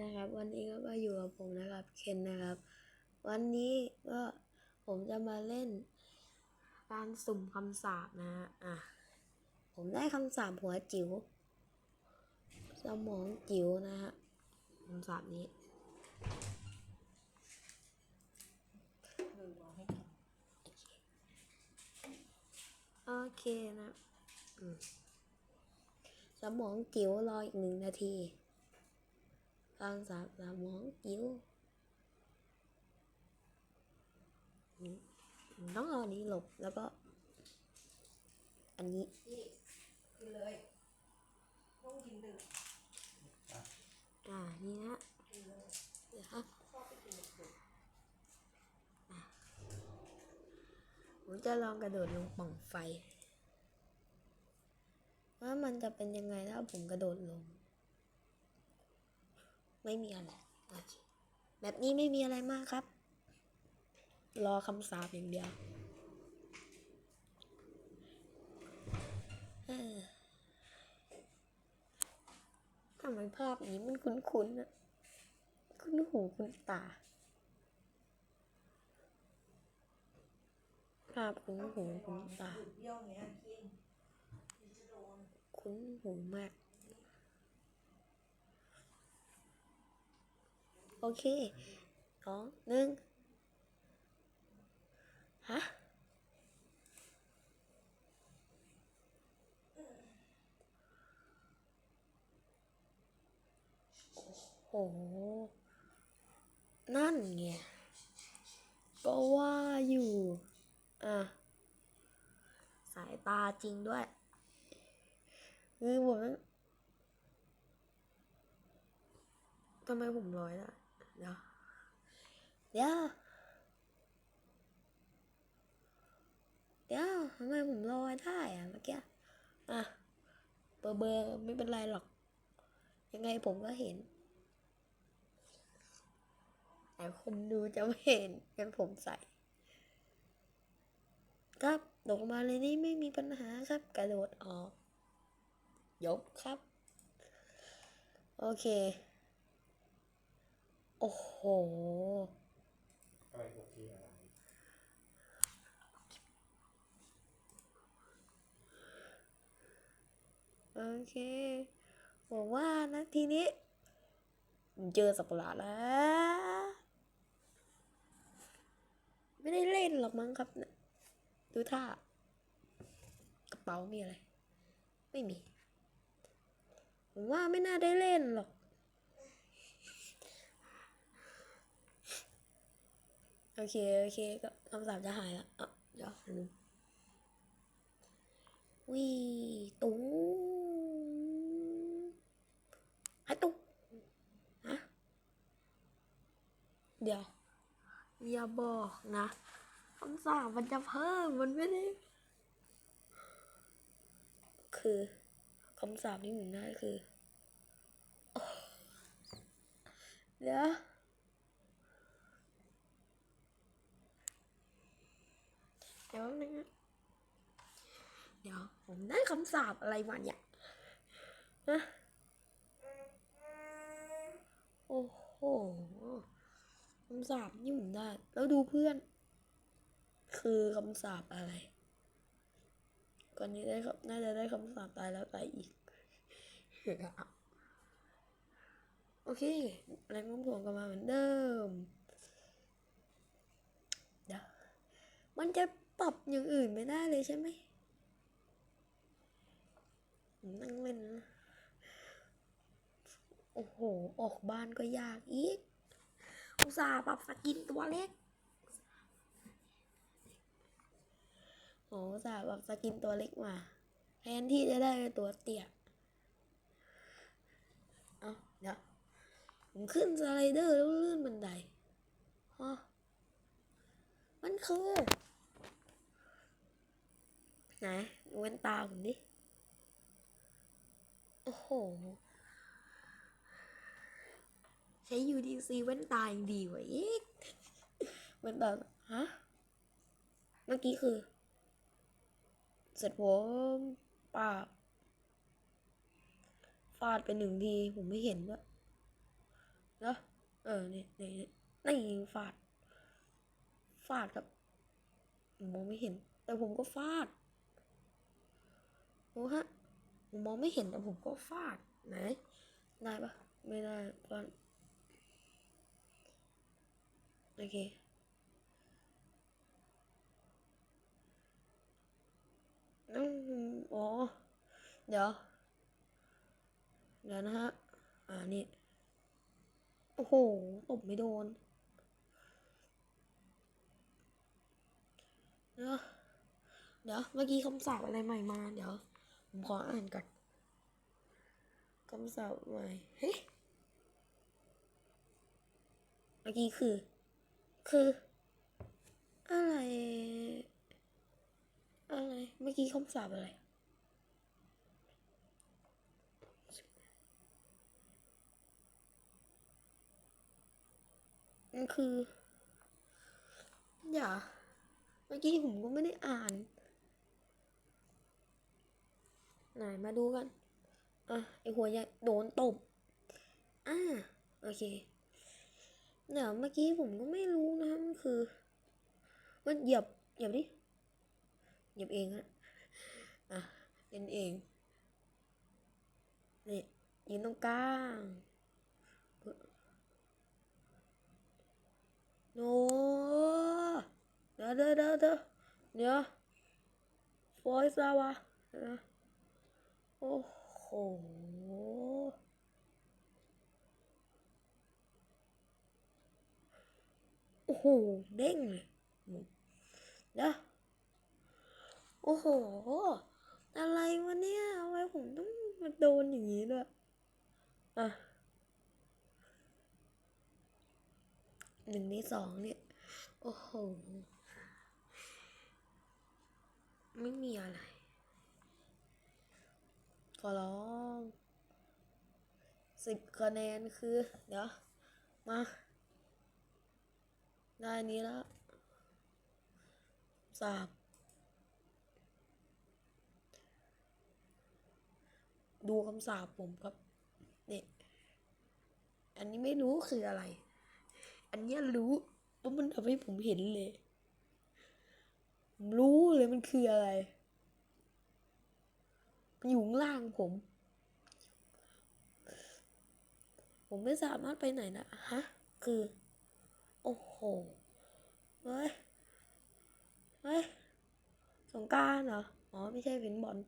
นะครับ วันนี้ก็มาอยู่กับผมนะครับเคนนะครับ วันนี้ก็ผมจะมาเล่น การสุ่มคำสาปนะฮะอะผมได้คำสาปหัวจิ๋วสมองจิ๋วนะฮะคำสาปนี้โอเคนะสมองจิ๋วรออีกหนึ่งนาที กลางสามสมองจิ๋วต้องเอาอันนี้หลบแล้วก็ อันนี้พี่กินเลยต้องกินดึกอ่านี่นะเดี๋ยวครับชอบไปกินดึกผมจะลองกระโดดลงป่องไฟ ว่ามันจะเป็นยังไงถ้าผมกระโดดลง ไม่มีอะไรโอเคแบบนี้ไม่มีอะไรมากครับ รอคำสาปอย่างเดียวทำไมภาพนี้มันคุ้นๆอะคุ้นหูคุ้นตา ภาพคุ้นหูคุ้นตา คุ้นหูมาก โอเคสองหนึ่งฮะโอ้นั่นไงก็ว่าอยู่ อะ สายตาจริงด้วย คือผมทำไมผมลอยล่ะ เดียวเดี๋ยวเดี๋ยวทำไมผมลอยได้อะเมื่อกี้อะเบอร์เบอร์ไม่เป็นไรหรอก ยังไงผมก็เห็นแต่คนดูจะไม่เห็นงั้นผมใส่ครับลงมาเลยนี่ไม่มีปัญหาครับ กระโดดออก ยกครับ โอเค โอ้โห อะไรโอเคอะไรโอเคบอกว่านะทีนี้ เจอสัตว์ประหลาดแล้ว ไม่ได้เล่นหรอกมั้งครับ ดูท่ากระเป๋ามีอะไร ไม่มีผมว่าไม่น่าได้เล่นหรอก อเค โอเค ก็คำสาปจะหายแล้วอะเดี๋ยววิตุ้งไอ้ตุ้งฮะเดี๋ยวอย่าบอกนะคำสาปมันจะเพิ่มมันไม่ได้ คือคำสาปที่ผมได้คือเดี๋ยว เดี๋ยวนึงนะเดี๋ยวผมได้คำสาปอะไรมาเนี่ยนะโอ้โหคำสาปนี่ผมได้ แล้วดูเพื่อน คือคำสาปอะไรก่อนนี้ได้ครับ น่าจะได้คำสาปตายแล้วตายอีกโอเคแรงโน้มถ่วงกลับมาเหมือนเดิม เดี๋ยวมันจะ ปรับอย่างอื่นไม่ได้เลยใช่ไหมผมนั่งเล่นนะโอ้โห ออกบ้านก็ยากอีก อุตส่าห์ปรับสกินตัวเล็กโอ้อุตส่าห์ปรับสกินตัวเล็กมาแทนที่จะได้ตัวเตี้ยเอาเดี๋ยวผมขึ้นสไลเดอร์แล้วลื่นบันไดฮะมันคือ ไหนดูแว่นตาผมดิ โอ้โห ใช้ UDC แว่นตายังดีกว่าอีกแว่นตาฮะ เมื่อกี้คือ เสร็จผมปากฟาดไปหนึ่งที ผมไม่เห็นด้วยเนาะเออเนี่นี่นี่นี่ฟาด ฟาดครับ ผมมองไม่เห็น แต่ผมก็ฟาด โอ้ฮะผมมองไม่เห็นแต่ผมก็ฟาดไหนได้ปะไม่ได้ฟาดโอเคอืมอ๋อเดี๋ยว เดี๋ยวนะฮะ อ่านี่ โอ้โห ตบไม่โดนเดี๋ยวเดี๋ยว เมื่อกี้คำศัพท์อะไรใหม่มา เดี๋ยว ผมขออ่านก่อนคำศัพท์ใหม่เฮ้ยเมื่อกี้คือ คือ อะไร อะไร เมื่อกี้คำศัพท์อะไรมันคือ อย่า เมื่อกี้ผมก็ไม่ได้อ่าน ไหนมาดูกันอะไอหัวใหญ่โดนตบอ่าโอเคเดี๋ยวเมื่อกี้ผมก็ไม่รู้นะมันคือ มันเหยียบเหยียบดิเหยียบเองอะอะเล่นเองนี่ยืนตรงกลางโน้เดี๋ยวเดี๋ยวเดี๋ยวเดี๋ยวฟอยซาวะ โอ้โห โอ้โห เด้งเลยเดี๋ยวโอ้โห อะไรวะเนี่ยทำไมผมต้องมาโดนอย่างนี้ด้วย อะหนึ่งในสองเนี่ย โอ้โห ไม่มีอะไร ขอร้องสิบคะแนนคือ เดี๋ยว มา ได้นี้แล้วสาบดูคำสาปผมครับเนี่ยอันนี้ไม่รู้คืออะไร อันเนี้ยรู้เพราะมันทำให้ผมเห็นเลยผมรู้เลยมันคืออะไร มันอยู่ข้างล่างผม ผมไม่สามารถไปไหนนะฮะ คือ โอ้โห เฮ้ย เฮ้ย สงการเหรอ อ๋อ ไม่ใช่เป็นบอล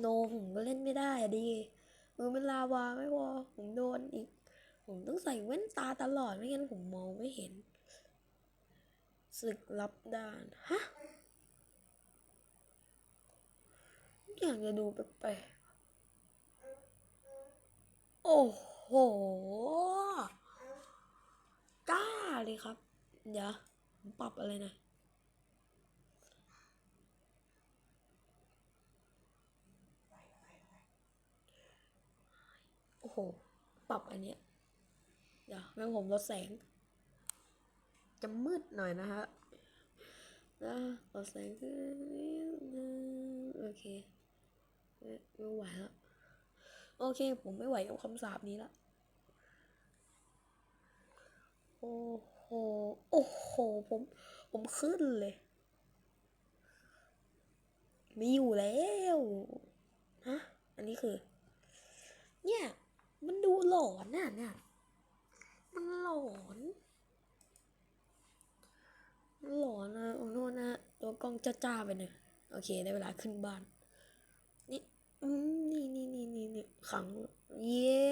โนผมก็เล่นไม่ได้อะดิมือมันลาวาไม่พอ ผมโดนอีก ผมต้องใส่แว่นตาตลอดไม่งั้นผมมองไม่เห็นศึกลับด้าน ฮะ อยากจะดูแปลกๆ โอ้โหกล้าเลยครับ เดี๋ยวผมปรับอะไรหนะโอ้โห ปรับอันเนี้ย เดี๋ยวงั้ผมลดแสง จะมืดหน่อยนะฮะนะลดแสงขึ้นนิดนึงโอเค ไม่ไหวแล้วโอเค ผมไม่ไหวกับคำสาปนี้ละโอ้โห โอ้โห ผม ผมขึ้นเลยไม่อยู่แล้วฮะอันนี้คือ เนี่ย มันดูหลอนน่ะเนี่ย มันหลอนมันหลอนนะโอ้โทษนะ ตัวกล้องจ้าๆไปหน่อยโอเค ได้เวลาขึ้นบ้าน อืมนี่นี่นี่นี่นี่ขัง เย้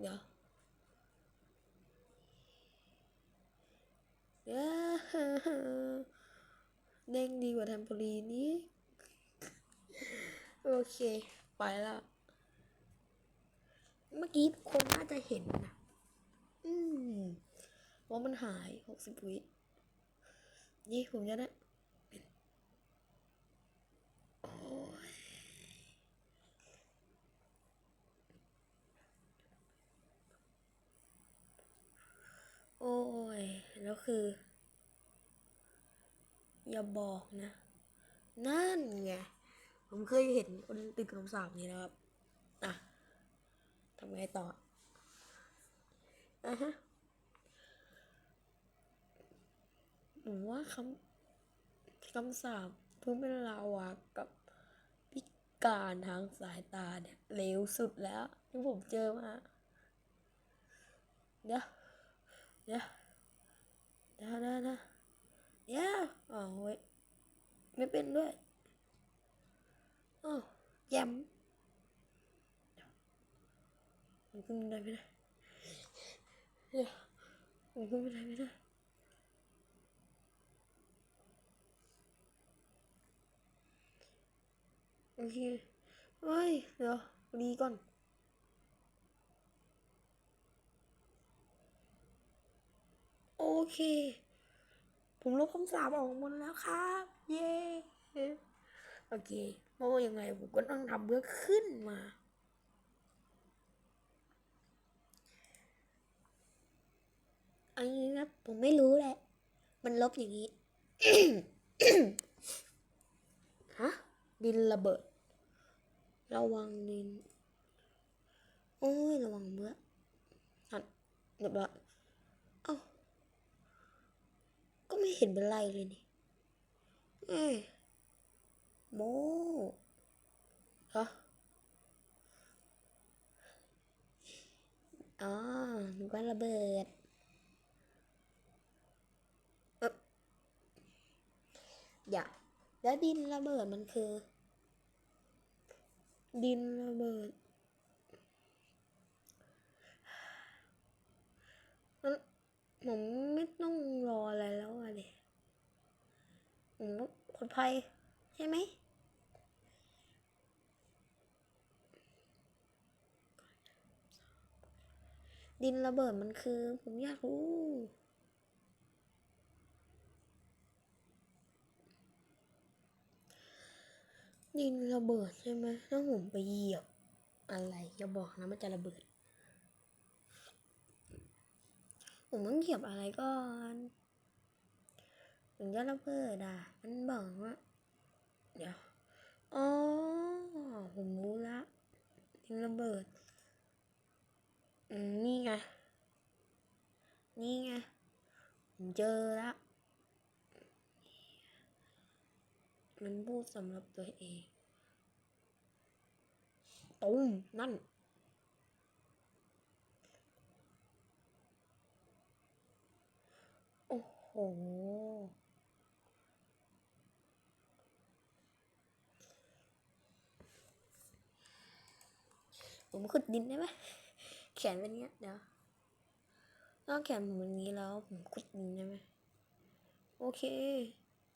เดี๋ยวเย้เด้งดีกว่าแทมโพลีนนี้ โอเค ไปแล้วเมื่อกี้คนน่าจะเห็นนะอืมว่ามันหายหกสิบวินี่ผมจะได้เป็น โอ้ยโอ้ย แล้วคือ อย่าบอกนะ นั่นไง ผมเคยเห็นคนติดคำสาปนี้นะครับ อะต่ออะฮะผมว่าคำคำสาป เพื่อเป็นเราอะกับพิการทางสายตาเนี่ยเร็วสุดแล้วที่ผมเจอมาเดี๋ยวเดี๋ยวเดี๋ยวเดี๋ยวเดี๋ยวเดี๋ยวอ๋อเว้ยไม่เป็นด้วยอ๋อแยมมันขึ้นได้ไม่ได้เดี๋ยวมันขึ้นไม่ได้ไม่ได้ โอเคเฮ้ย เดี๋ยวดีก่อน โอเค ผมลบคำสาปออกหมดแล้วครับ เย้โอเคเพราะว่ายังไงผมก็ต้องทำเพื่อขึ้นมาอันนี้นะผมไม่รู้แหละ มันลบอย่างนี้ ฮะ ดินระเบิด ระวังดินโอ้ย ระวังเมื่อหันเรียบอยเอ้า ก็ไม่เห็นเป็นไรเลยนี่เอ้โมฮะอ๋อนึกว่าระเบิดออย่าแล้วดินระเบิดมันคือ ดินระเบิดมันผมไม่ต้องรออะไรแล้วอะดิผมก็ปลอดภัยใช่ไหมดินระเบิดมันคือ ผมอยากรู้ ดินระเบิดใช่ไหมถ้าผมไปเหยียบอะไรอย่าบอกนะมันจะระเบิด ผมต้องเหยียบอะไรก่อนถึงจะระเบิดอะ มันบอกว่าเดี๋ยวอ๋อผมรู้ละดินระเบิดอืมนี่ไง นี่ไง ผมเจอและ มันพูดสำหรับตัวเองตุ้มนั่น โอ้โห ผมขุดดินได้ไหมแขนเป็นเงี้ยเดี๋ยวนอกแขนผมเป็นงี้แล้ว ผมขุดดินได้ไหมโอเค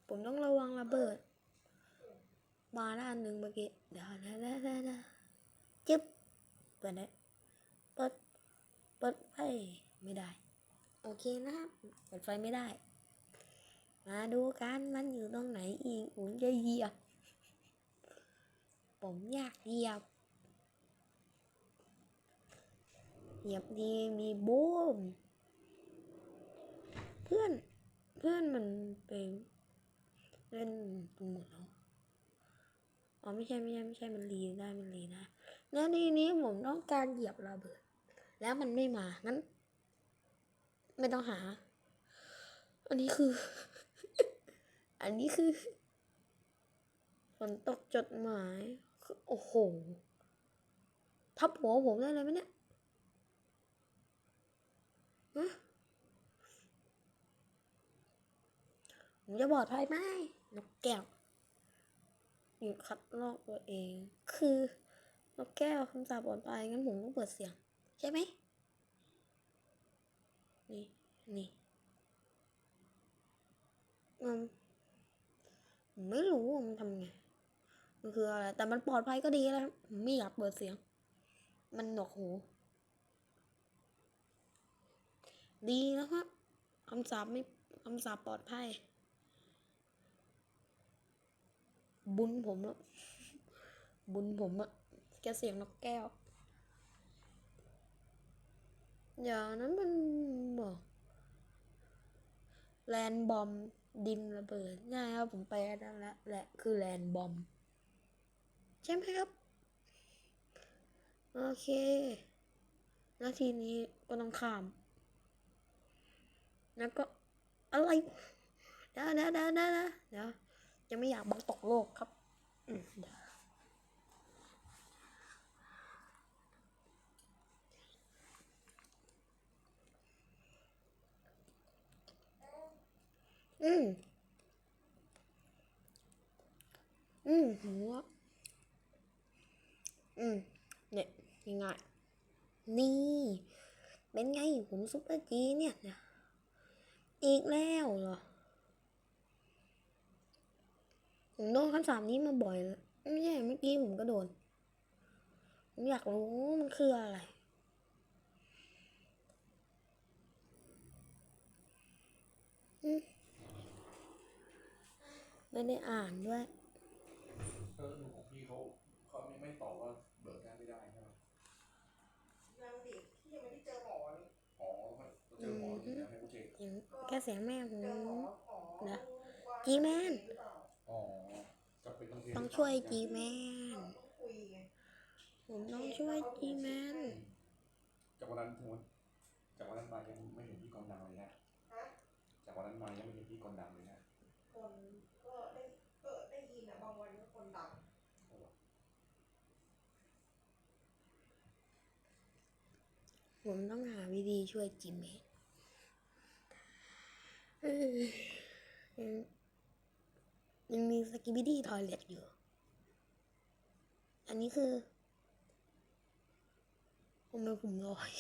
ผมต้องระวังระเบิด มาด้านหนึ่งเมื่อกี้เดี๋ยวนะนะนะนะจึ๊บเปิดได้เปิดเปิดไฟไม่ได้ โอเคนะครับเปิดไฟไม่ได้ มาดูกันมันอยู่ตรงไหนอีกผมจะเหยียบผมอยากเหยียบเหยียบดีมีบูมเพื่อนเพื่อนมันไปเล่นหมดแล้ว อ๋อไม่ใช่ไม่ใช่ไม่ใช่มันรีได้มันรีได้แล้วทีนี้ผมต้องการเหยียบระเบิด แล้วมันไม่มางั้น ไม่ต้องหา อันนี้คือ อันนี้คือฝนตกจดหมายคือโอ้โหทับหัวผมได้เลยไหมเนี่ยฮะผมจะปลอดภัยไหมนกแก้ว หยุดคัดลอกตัวเอง คือนกแก้วคำสาปปลอดภัยงั้นผมต้องเปิดเสียง ใช่ไหม นี่ นี่มันผมไม่รู้ว่ามันทำไง มันคืออะไร แต่มันปลอดภัยก็ดีแล้วผมไม่อยากเปิดเสียง มันหนวกหู ดีนะครับคำสาปไม่คำสาปปลอดภัย บุญผมอะบุญผมอะแกเสียงนกแก้ว อย่างนั้นมันบอกแลนบอมดินระเบิดง่ายครับผมไปนั่นละแหละคือแลนบอมใช่ไหมครับ โอเคแล้วทีนี้ก็ต้องข้าม แล้วก็อะไรเดี๋ยวเดี๋ยวเดี๋ยวเดี๋ยว ยังไม่อยากบอกตกโลกครับอืม อืมหัวอืม เนี่ยง่ายๆนี่ เป็นไงผมซุปเปอร์จีเนี่ย อีกแล้วเหรอ ผมโดนคำสาปนี้มาบ่อยแล้วไม่ใช่เมื่อกี้ผมก็โดน ผมอยากรู้มันคืออะไรอืมไม่ได้อ่านด้วยเออดูของพี่เขาเขาไม่ไม่ตอบว่าเบิกได้ไม่ได้ใช่ไหมยังดิพี่ยังไม่ได้เจอหมอเลยอ๋อเขาเจอหมอที่แล้วให้เขาเช็คเสียงแค่เสียงแม่ผมเจอหมอหมอนะว่าจีแมนหรือเปล่าอ๋อจะเป็น ต้องเทต้องช่วยจีแมนต้องคุยไงผมต้องช่วยจีแมนจากวันนั้นถึงวันจากวันนั้นมายังไม่เห็นพี่กองดาวเลยนะฮะจากวันนั้นมายังไม่เห็นพี่กองดาวเลยนะคนก็ได้ก็ได้ยินอะบางวันก็คนดังผมต้องหาวิธีช่วยจีแมนเออยัง ยังมีสกิบิดี้ทอยเล็ตอยู่ อันนี้คือทำไมผมลอย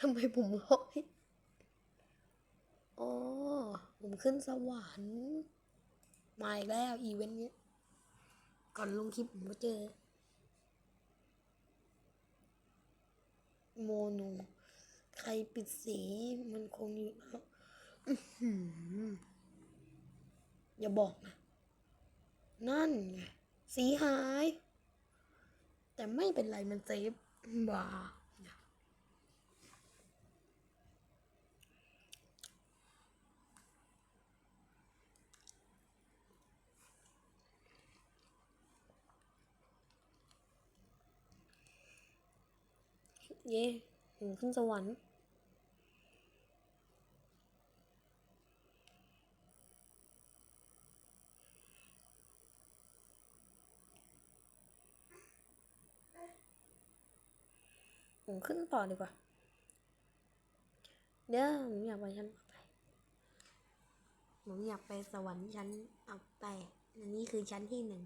ทำไมผมลอยอ๋อผมขึ้นสวรรค์มาอีกแล้วอีเวนต์นี้ก่อนลงคลิปผมก็เจอ โมโน ใครปิดสีมันคงอยู่แล้วอย่าบอกนะ นั่นไงสีหาย แต่ไม่เป็นไรมันเซฟบ้าเย่ถึงขึ้นสวรรค์ ผมขึ้นต่อดีกว่า เดี๋ยวผมอยากไปชั้นต่อไป ผมอยากไปสวรรค์ชั้นเอาไปอันนี้คือชั้นที่หนึ่ง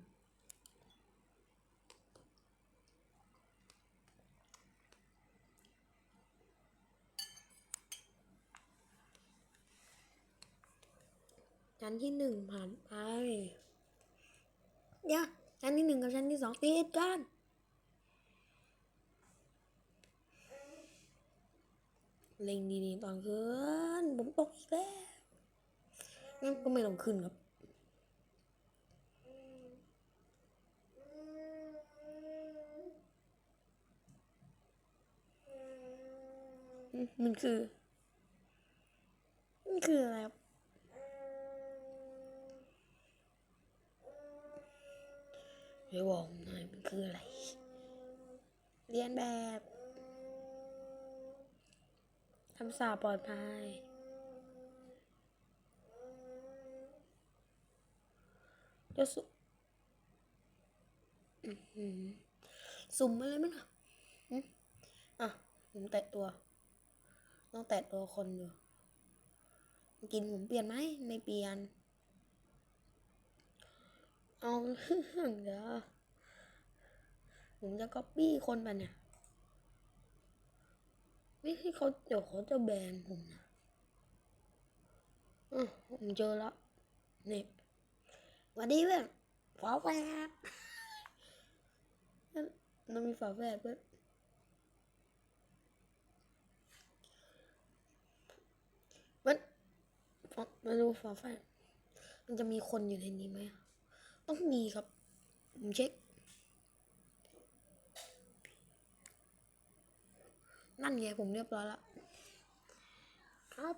ชั้นที่หนึ่งผ่านไป เดี๋ยวชั้นที่หนึ่งกับชั้นที่สองติดกัน เล็งดีๆตอนขึ้นผมตกอีกแล้วงั้นก็ไม่ต้องขึ้นครับมันคือมันคืออะไรครับเดี๋ยวบอกหน่อยมันคืออะไร เรียนแบบ คำสาปลอดภัย จะสุสุ่มอะไรมั้งอะหึอะ ผมแตะตัว ต้องแตะตัวคนอยู่ กินผมเปลี่ยนไหม ไม่เปลี่ยน เอาเดี๋ยวผมจะก๊อปปี้คนไปเนี่ย ไม่ให้เขาเดี๋ยวเขาจะแบนผมนะอะผมเจอแล้วนี่วันดีเพื่อนฝาแฝดมันมีฝาแฝดเพื่อนมันมาดูฝาแฝดมันจะมีคนอยู่ในนี้ไหมต้องมีครับ ผมเช็ค นั่นไงผมเรียบร้อยแล้วครับ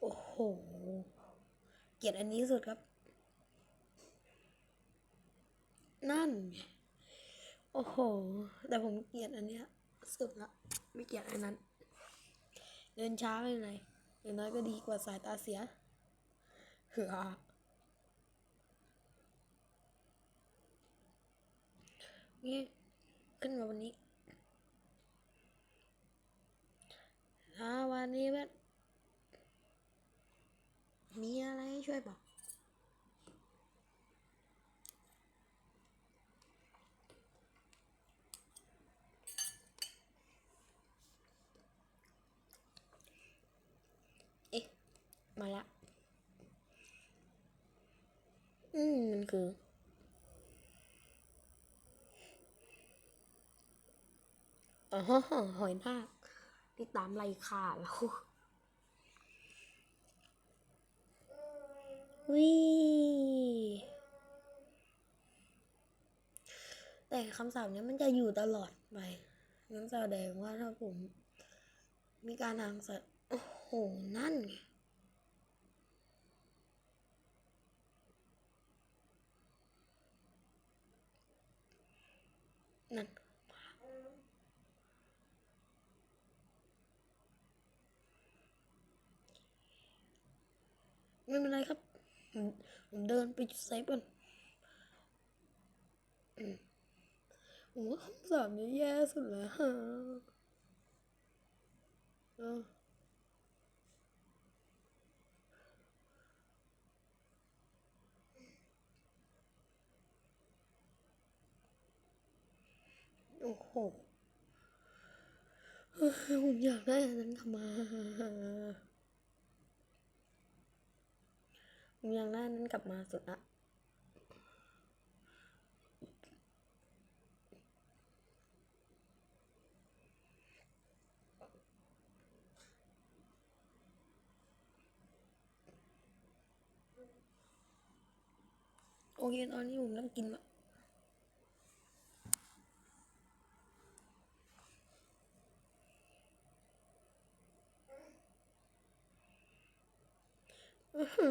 โอ้โห เกลียดอันนี้สุดครับ นั่น โอ้โห แต่ผมเกลียดอันเนี้ยสุดละ ไม่เกลียดอันนั้น เดินช้าไม่เป็นอย่างน้อยก็ดีกว่าสายตาเสีย เหือ นี่ขึ้นมาวันนี้ถ้าวันนี้แบบมีอะไรให้ช่วยบอกเอ๊ะ มาละ อืม มันคือ อ๋อหอยทากติดตามไล่ข่าแล้ววิแต่คำศัพท์เนี้ยมันจะอยู่ตลอดไปงั้นแสดงว่าถ้าผม มีการทางสัตว์ โอ้โห นั่นไง ไม่เป็นไรครับ ผมเดินไปจุดเซฟก่อนอืมผมว่าคำสอนนี้แย่สุดแล้วฮะเออโอ้โหผมอยากได้อันนั้นกลับมา ผมอยากได้อันนั้นกลับมาสุดละโอเค ตอนนี้ผมเริ่มกินละ